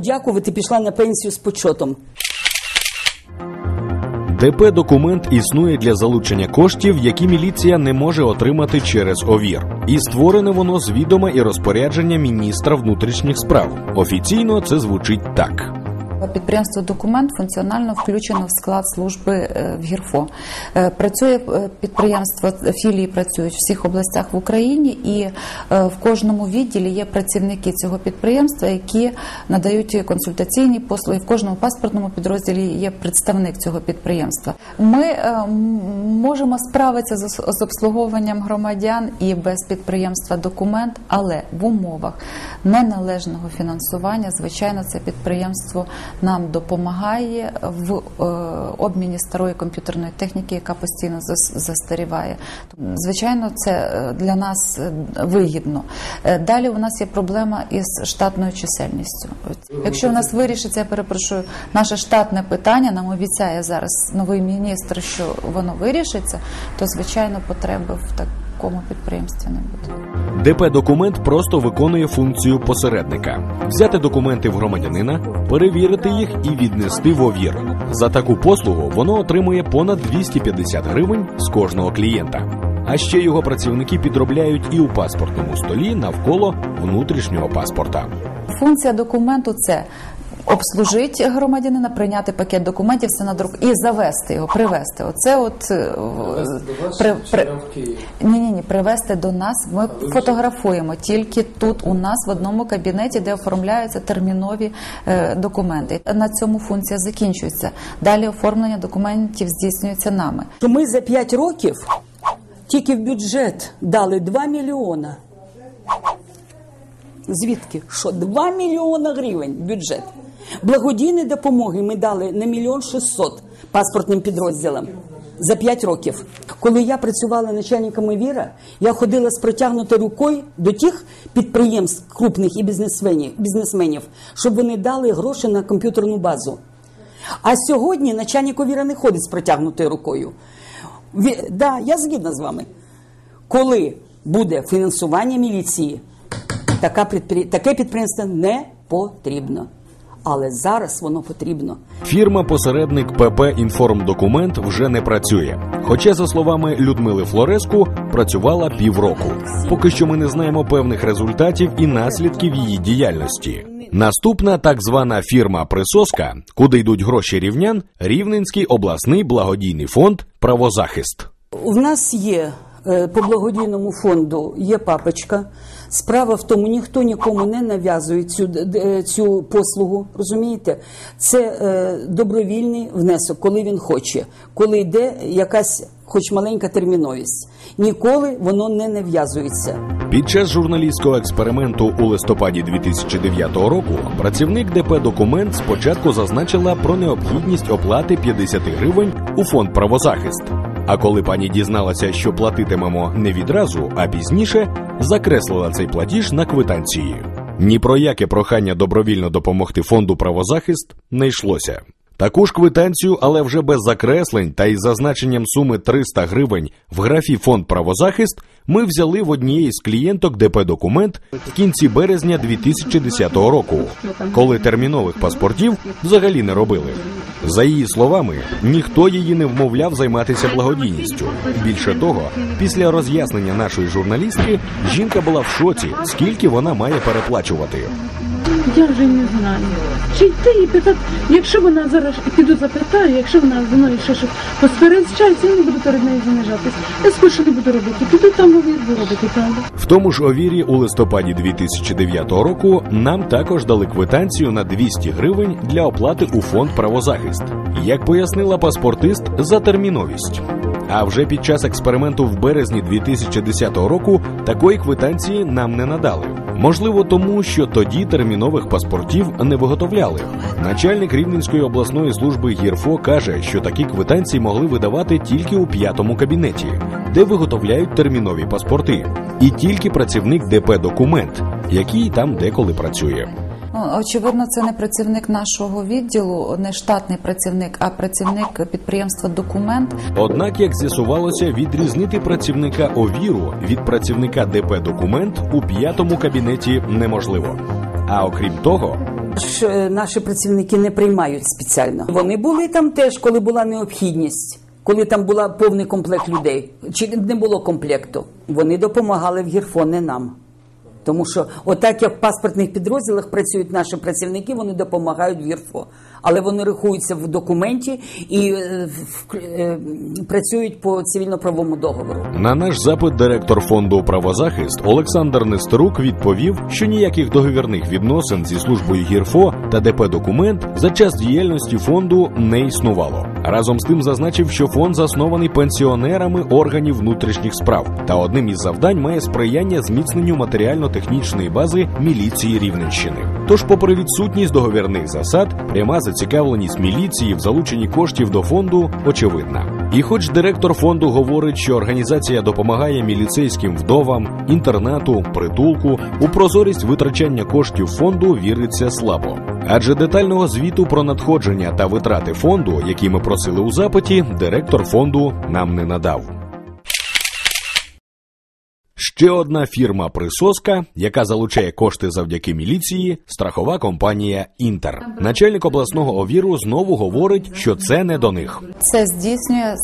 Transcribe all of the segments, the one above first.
Дякувати, пішла на пенсію з почотом. ДП документ існує для залучення коштів, які міліція не може отримати через ОВІР. І створене воно з відома і розпорядження міністра внутрішніх справ. Офіційно це звучить так. Підприємство Документ функціонально включено в склад служби е, в ГІРФО. Е, Працює е, підприємство, філії працюють в всіх областях в Україні, і в кожному відділі є працівники цього підприємства, які надають консультаційні послуги. В кожному паспортному підрозділі є представник цього підприємства. Ми можемо справитися з обслуговуванням громадян і без підприємства документ, але в умовах неналежного фінансування, звичайно, це підприємство нам допомагає в е, обміні старої комп'ютерної техніки, яка постійно зас- застаріває. Звичайно, це е, для нас е, вигідно. Далі у нас є проблема із штатною чисельністю. Якщо у нас вирішиться, я перепрошую, наше штатне питання, нам обіцяє зараз новий міністр, що воно вирішиться, то звичайно потреби в такому підприємстві не буде. ДП документ просто виконує функцію посередника: взяти документи в громадянина, перевірити їх і віднести в ОВІР. За таку послугу воно отримує понад 250 гривень з кожного клієнта. А ще його працівники підробляють і у паспортному столі навколо внутрішнього паспорта. Функція документу це обслужити громадянина, прийняти пакет документів, все на друк і завести його, привезти. Оце от е, при, при, ні, ні, ні, привезти до нас. Ми фотографуємо тільки тут у нас в одному кабінеті, де оформляються термінові е, документи. На цьому функція закінчується. Далі оформлення документів здійснюється нами. Ми за 5 років тільки в бюджет дали 2 мільйона. Звідки? Що 2 мільйона гривень бюджет. Благодійної допомоги ми дали на мільйон шістсот паспортним підрозділам за 5 років. Коли я працювала начальником ЕВІРа, я ходила з протягнутою рукою до тих підприємств крупних і бізнесменів, щоб вони дали гроші на комп'ютерну базу. А сьогодні начальник ОВІРа не ходить з протягнутою рукою. Ві- Да, я згідна з вами. Коли буде фінансування міліції, така підпри... таке підприємство не потрібно. Але зараз воно потрібно. Фірма-посередник ПП Інформдокумент вже не працює. Хоча, за словами Людмили Флореску, працювала півроку. Поки що ми не знаємо певних результатів і наслідків її діяльності. Наступна так звана фірма Присоска, куди йдуть гроші рівнян, Рівненський обласний благодійний фонд Правозахист. У нас є по благодійному фонду є папочка. Справа в тому, ніхто нікому не нав'язує цю, д- цю послугу. Розумієте? Це е, добровільний внесок, коли він хоче, коли йде якась, хоч маленька терміновість. Ніколи воно не нав'язується. Під час журналістського експерименту у листопаді 2009 року працівник ДП Документ спочатку зазначила про необхідність оплати 50 гривень у фонд правозахист. А коли пані дізналася, що платитимемо не відразу, а пізніше, закреслила цей платіж на квитанції. Ні про яке прохання добровільно допомогти фонду правозахист не йшлося. Таку ж квитанцію, але вже без закреслень та із зазначенням суми 300 гривень в графі фонд правозахист, ми взяли в однієї з клієнток ДП документ в кінці березня 2010 року, коли термінових паспортів взагалі не робили. За її словами, ніхто її не вмовляв займатися благодійністю. Більше того, після роз'яснення нашої журналістки, жінка була в шоці, скільки вона має переплачувати. Я вже не знаю. Чи йти і питати, якщо вона зараз піду запитаю, якщо вона зі мною ще щось посперечається, я не буду перед нею занижатись. Я скорше не буду робити. Піду там буду робити, правда. В тому ж овірі у листопаді 2009 року нам також дали квитанцію на 200 гривень для оплати у фонд правозахист, як пояснила паспортист за терміновість. А вже під час експерименту в березні 2010 року такої квитанції нам не надали. Можливо, тому що тоді термінових паспортів не виготовляли. Начальник Рівненської обласної служби ГІРФО каже, що такі квитанції могли видавати тільки у п'ятому кабінеті, де виготовляють термінові паспорти, і тільки працівник ДП документ, який там деколи працює. Ну, очевидно, це не працівник нашого відділу, не штатний працівник, а працівник підприємства Документ. Однак, як з'ясувалося, відрізнити працівника ОВІРу від працівника ДП документ у п'ятому кабінеті неможливо. А окрім того, Ж, е, Наші працівники не приймають спеціально. Вони були там теж, коли була необхідність, коли там була повний комплект людей. Чи не було комплекту? Вони допомагали в гірфо, не нам. Тому що отак, як в паспортних підрозділах працюють наші працівники, вони допомагають в гірфо. Але вони рахуються в документі і е, в- е, працюють по цивільно-правовому договору. На наш запит директор фонду правозахист Олександр Нестерук відповів, що ніяких договірних відносин зі службою гірфо та ДП документ за час діяльності фонду не існувало. Разом з тим зазначив, що фонд заснований пенсіонерами органів внутрішніх справ та одним із завдань має сприяння зміцненню матеріально-технічної бази міліції Рівненщини. Тож, попри відсутність договірних засад, пряма зацікавленість міліції в залученні коштів до фонду очевидна. І хоч директор фонду говорить, що організація допомагає міліцейським вдовам, інтернату, притулку, у прозорість витрачання коштів фонду віриться слабо. Адже детального звіту про надходження та витрати фонду, які ми просили у запиті, директор фонду нам не надав. Ще одна фірма присоска, яка залучає кошти завдяки міліції, страхова компанія Інтер. Начальник обласного овіру знову говорить, що це не до них. Це здійснює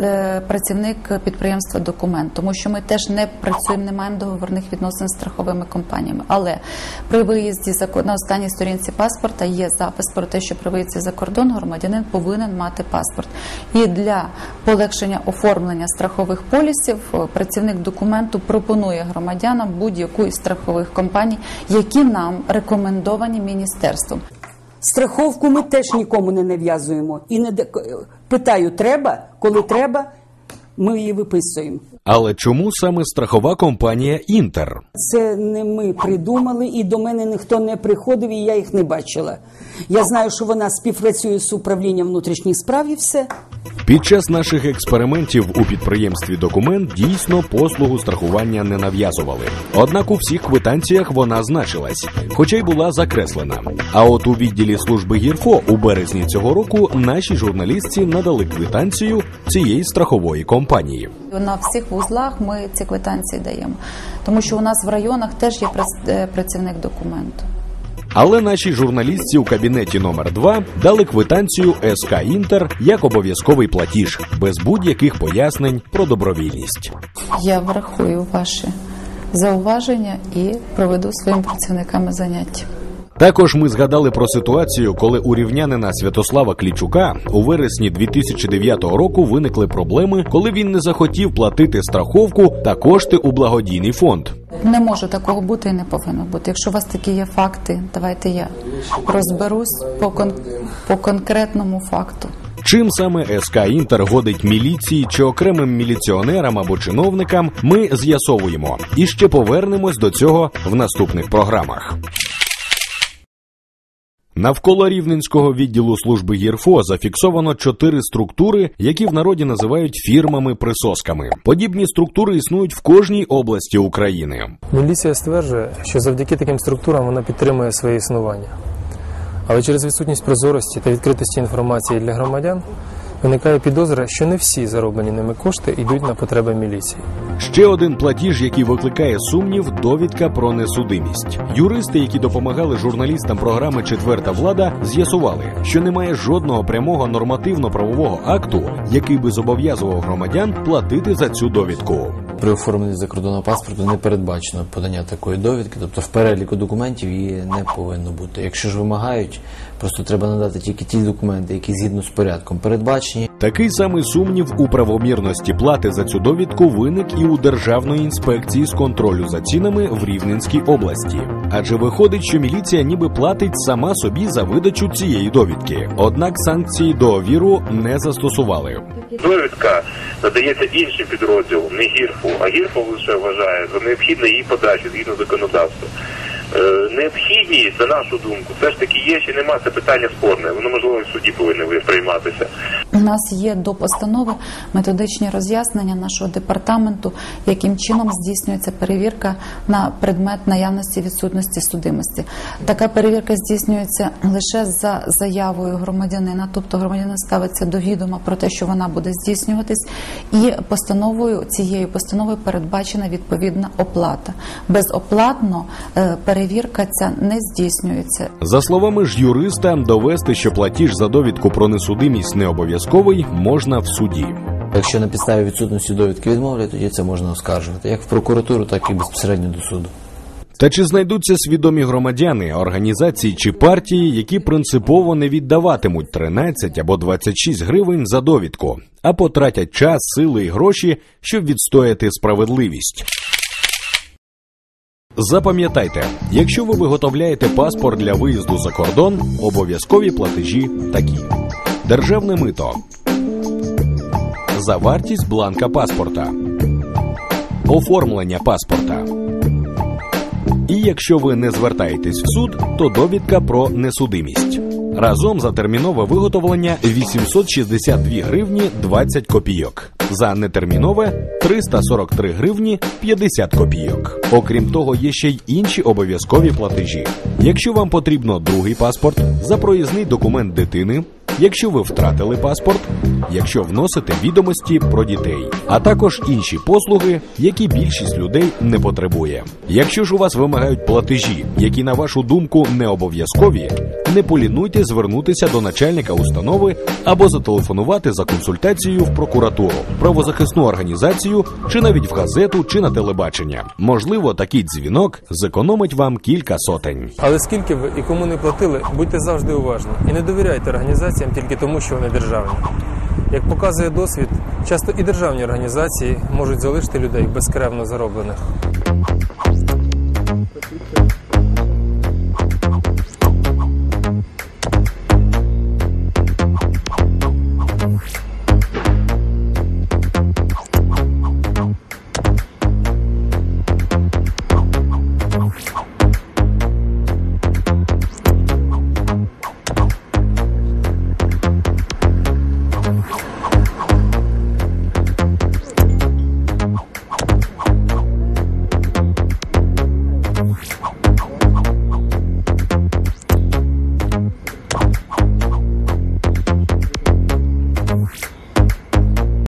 е, працівник підприємства документ, тому що ми теж не працюємо, не маємо договірних відносин з страховими компаніями. Але при виїзді за на останній сторінці паспорта є запис про те, що при виїзді за кордон громадянин повинен мати паспорт. І для полегшення оформлення страхових полісів е, працівник документу пропонує громадянам будь-яку із страхових компаній, які нам рекомендовані міністерством. Страховку ми теж нікому не нав'язуємо. І не де- питаю, треба, коли треба, ми її виписуємо. Але чому саме страхова компанія Інтер? Це не ми придумали, і до мене ніхто не приходив, і я їх не бачила. Я знаю, що вона співпрацює з управлінням внутрішніх справ і все. Під час наших експериментів у підприємстві документ дійсно послугу страхування не нав'язували. Однак у всіх квитанціях вона значилась, хоча й була закреслена. А от у відділі служби гірфо у березні цього року нашій журналістці надали квитанцію цієї страхової компанії. На всіх вузлах ми ці квитанції даємо, тому що у нас в районах теж є е, працівник документу. Але нашій журналістці у кабінеті номер 2 дали квитанцію СК Інтер як обов'язковий платіж, без будь-яких пояснень про добровільність. Я врахую ваші зауваження і проведу своїм працівниками заняття. Також ми згадали про ситуацію, коли у рівнянина Святослава Клічука у вересні 2009 року виникли проблеми, коли він не захотів платити страховку та кошти у благодійний фонд. Не може такого бути і не повинно бути. Якщо у вас такі є факти, давайте я розберусь по, кон- по конкретному факту. Чим саме СК Інтер годить міліції чи окремим міліціонерам або чиновникам, ми з'ясовуємо і ще повернемось до цього в наступних програмах. Навколо рівненського відділу служби гірфо зафіксовано чотири структури, які в народі називають фірмами-присосками. Подібні структури існують в кожній області України. Міліція стверджує, що завдяки таким структурам вона підтримує своє існування. Але через відсутність прозорості та відкритості інформації для громадян виникає підозра, що не всі зароблені ними кошти йдуть на потреби міліції. Ще один платіж, який викликає сумнів, довідка про несудимість. Юристи, які допомагали журналістам програми Четверта влада, з'ясували, що немає жодного прямого нормативно-правового акту, який би зобов'язував громадян платити за цю довідку. При оформленні закордонного паспорту не передбачено подання такої довідки, тобто в переліку документів її не повинно бути. Якщо ж вимагають, просто треба надати тільки ті документи, які згідно з порядком передбачені. Такий самий сумнів у правомірності плати за цю довідку виник і у Державної інспекції з контролю за цінами в Рівненській області. Адже виходить, що міліція ніби платить сама собі за видачу цієї довідки. Однак санкції до овіру не застосували. Довідка надається іншим підрозділом, не гірфу, а гірфу лише вважає за необхідне її подачі згідно законодавства. Е, необхідність, на нашу думку, все ж таки є чи нема, це питання спорне. Воно можливо в суді повинно прийматися. У нас є до постанови методичні роз'яснення нашого департаменту, яким чином здійснюється перевірка на предмет наявності відсутності судимості. Така перевірка здійснюється лише за заявою громадянина, тобто громадянин ставиться до відома про те, що вона буде здійснюватись, і постановою цією постановою передбачена відповідна оплата. Безоплатно е, перевірка ця не здійснюється. За словами ж юриста, довести, що платіж за довідку про несудимість не обов'язковий, можна в суді. Якщо на підставі відсутності довідки відмовлять, тоді це можна оскаржувати як в прокуратуру, так і безпосередньо до суду. Та чи знайдуться свідомі громадяни, організації чи партії, які принципово не віддаватимуть 13 або 26 гривень за довідку, а потратять час, сили і гроші, щоб відстояти справедливість? Запам'ятайте, якщо ви виготовляєте паспорт для виїзду за кордон, обов'язкові платежі такі: державне мито, за вартість бланка паспорта, оформлення паспорта. І якщо ви не звертаєтесь в суд, то довідка про несудимість. Разом за термінове виготовлення 862 гривні 20 копійок. За нетермінове 343 гривні 50 копійок. Окрім того, є ще й інші обов'язкові платежі. Якщо вам потрібно другий паспорт, за проїзний документ дитини, якщо ви втратили паспорт, якщо вносите відомості про дітей, а також інші послуги, які більшість людей не потребує. Якщо ж у вас вимагають платежі, які на вашу думку не обов'язкові, не полінуйте звернутися до начальника установи або зателефонувати за консультацією в прокуратуру, правозахисну організацію чи навіть в газету чи на телебачення. Можливо, такий дзвінок зекономить вам кілька сотень. Але скільки ви і кому не платили, будьте завжди уважні і не довіряйте організаціям тільки тому, що вони державні. Як показує досвід, часто і державні організації можуть залишити людей безкревно зароблених.